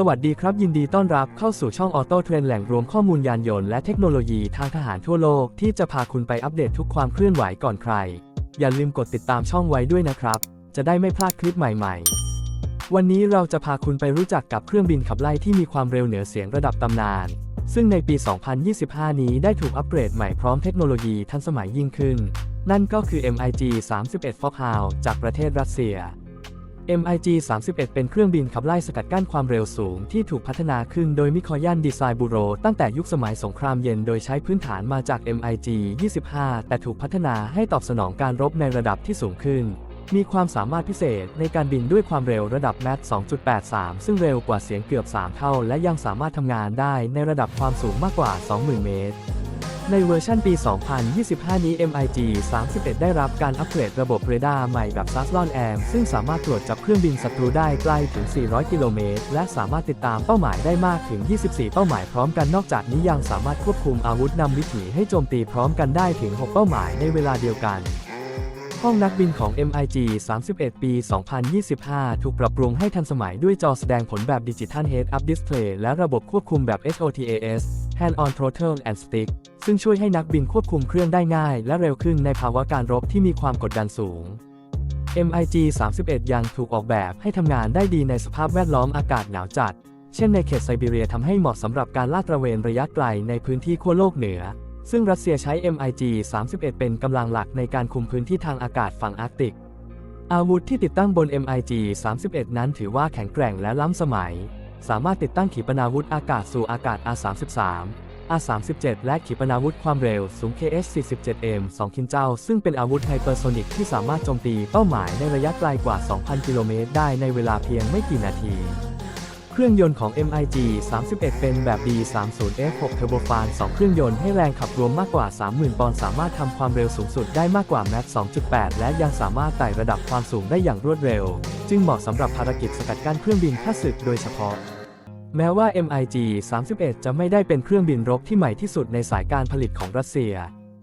สวัสดีครับยินดีต้อนรับเข้าสู่ช่องออโต้เทรนแหล่งรวมข้อมูลยานยนต์และเทคโนโลยีทางทหารทั่วโลกที่จะพาคุณไปอัปเดตทุกความเคลื่อนไหวก่อนใคร อย่าลืมกดติดตามช่องไว้ด้วยนะครับ จะได้ไม่พลาดคลิปใหม่ๆ วันนี้เราจะพาคุณไปรู้จักกับเครื่องบินขับไล่ที่มีความเร็วเหนือเสียงระดับตำนาน ซึ่งในปี 2025 นี้ได้ถูกอัปเกรดใหม่พร้อมเทคโนโลยีทันสมัยยิ่งขึ้น นั่นก็คือ MiG 31 Fokker จากประเทศรัสเซีย MiG 31 เป็นเครื่องบินขับไล่สกัดกั้นความเร็วสูงที่ถูกพัฒนาขึ้นโดยมิคอยันดีไซน์บูโร ตั้งแต่ยุคสมัยสงครามเย็นโดยใช้พื้นฐานมาจาก MiG 25 แต่ถูกพัฒนาให้ตอบสนองการรบในระดับที่สูงขึ้น มีความสามารถพิเศษในการบินด้วยความเร็วระดับแมท2.83 ซึ่งเร็วกว่าเสียงเกือบ 3 เท่า และยังสามารถทำงานได้ในระดับความสูงมากกว่า 20,000 เมตร ในเวอร์ชันปี 2025 นี้ MiG 31 ได้รับการอัปเกรดระบบเรดาร์ใหม่แบบ s a s l o n AM ซึ่งสามารถตรวจจับเครื่องบินศัตรูได้ไกลถึง 400 กิโลเมตร และสามารถติดตามเป้าหมายได้มากถึง 24 เป้าหมายพร้อมกันนอกจากนี้ยังสามารถควบคุมอาวุธนำวิถีให้โจมตีพร้อมกันได้ถึง 6 เป้าหมายในเวลาเดียวกันห้องนักบินของ MiG 31 ปี 2025 ถูกปรับปรุงให้ทันสมัยด้วยจอแสดงผลแบบดิจิทัล Head-Up Display และระบบควบคุมแบบ HOTAS Hand-on Throttle and Stick ซึ่งช่วยให้นักบินควบคุมเครื่องได้ง่าย และเร็วขึ้นในภาวะการรบที่มีความกดดันสูง MiG 31 ยังถูกออกแบบให้ทำงานได้ดีในสภาพแวดล้อมอากาศหนาวจัด เช่นในเขตไซบีเรียทำให้เหมาะสำหรับการลาดตระเวนระยะไกลในพื้นที่ขั้วโลกเหนือ ซึ่งรัสเซียใช้ MiG 31 เป็นกำลังหลักในการคุมพื้นที่ทางอากาศฝั่งอาร์กติก อาวุธที่ติดตั้งบน MiG 31 นั้นถือว่าแข็งแกร่งและล้ำสมัย สามารถติดตั้งขีปนาวุธอากาศสู่อากาศ R33 R37 และขีปนาวุธความเร็วสูง KH-47M 2 คินเจ้า ซึ่งเป็นอาวุธไฮเปอร์โซนิกที่สามารถโจมตีเป้าหมายในระยะไกลกว่า 2,000 กิโลเมตรได้ในเวลาเพียงไม่กี่นาที เครื่องยนต์ของ MiG 31 เป็นแบบ D30F6 Turbofan 2 เครื่องยนต์ให้แรงขับรวมมากกว่า 30,000 ปอนด์ สามารถทำความเร็วสูงสุดได้มากกว่า Mach 2.8 และยังสามารถไต่ระดับความสูงได้อย่างรวดเร็ว จึงเหมาะสำหรับภารกิจสกัดกั้นเครื่องบินข้าศึกโดยเฉพาะ แม้ว่า MiG 31 จะไม่ได้เป็นเครื่องบินรบที่ใหม่ที่สุดในสายการผลิตของรัสเซีย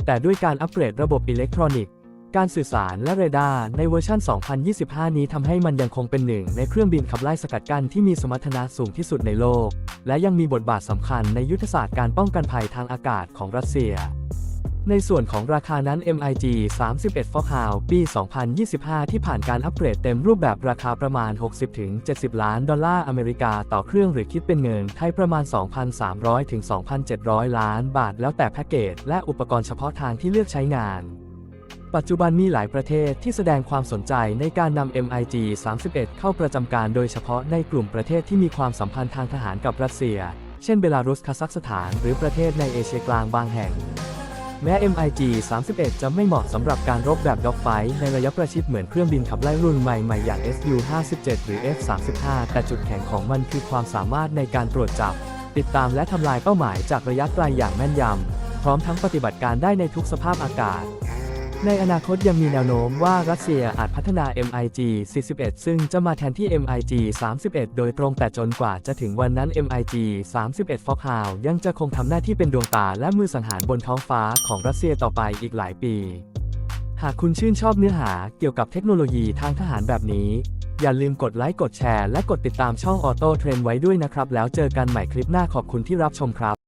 แต่ด้วยการอัปเกรดระบบอิเล็กทรอนิกส์ การสื่อสารและเรดาร์ในเวอร์ชัน 2025 นี้ทำให้มันยังคงเป็นหนึ่งในเครื่องบินขับไล่สกัดกั้นที่มีสมรรถนะสูงที่สุดในโลก และยังมีบทบาทสำคัญในยุทธศาสตร์การป้องกันภัยทางอากาศของรัสเซีย ในส่วนของราคานั้น MiG 31 Fokker ปี 2025 ที่ผ่านการอัปเกรดเต็มรูปแบบราคาประมาณ 60-70 ล้านดอลลาร์อเมริกาต่อเครื่องหรือคิดเป็นเงินไทยประมาณ 2,300-2,700 ล้านบาท แล้วแต่แพ็กเกจและอุปกรณ์เฉพาะทางที่เลือกใช้งาน ปัจจุบันมีหลายประเทศที่แสดงความสนใจในการนำ MiG 31 เข้าประจำการโดยเฉพาะในกลุ่มประเทศที่มีความสัมพันธ์ทางทหารกับรัสเซีย เช่นเบลารุสคาซัคสถาน หรือประเทศในเอเชียกลางบางแห่ง แม้ MiG 31 จะไม่เหมาะสำหรับการรบแบบด็อกไฟในระยะประชิดเหมือนเครื่องบินขับไล่รุ่นใหม่ๆอย่าง Su-57 หรือ F-35 แต่จุดแข็งของมันคือความสามารถในการตรวจจับ ติดตามและทำลายเป้าหมายจากระยะไกลอย่างแม่นยำพร้อมทั้งปฏิบัติการได้ในทุกสภาพอากาศ ในอนาคตยังมีแนวโน้มว่ารัสเซียอาจพัฒนา MiG 41 ซึ่งจะมาแทนที่ MiG 31 โดยตรงแต่จนกว่าจะถึงวันนั้น MiG 31 Fokker ยังจะคงทำหน้าที่เป็นดวงตาและมือสังหารบนท้องฟ้าของรัสเซียต่อไปอีกหลายปี หากคุณชื่นชอบเนื้อหาเกี่ยวกับเทคโนโลยีทางทหารแบบนี้ อย่าลืมกดไลค์กดแชร์และกดติดตามช่องออโต้เทรนไว้ด้วยนะครับ แล้วเจอกันใหม่คลิปหน้าขอบคุณที่รับชมครับ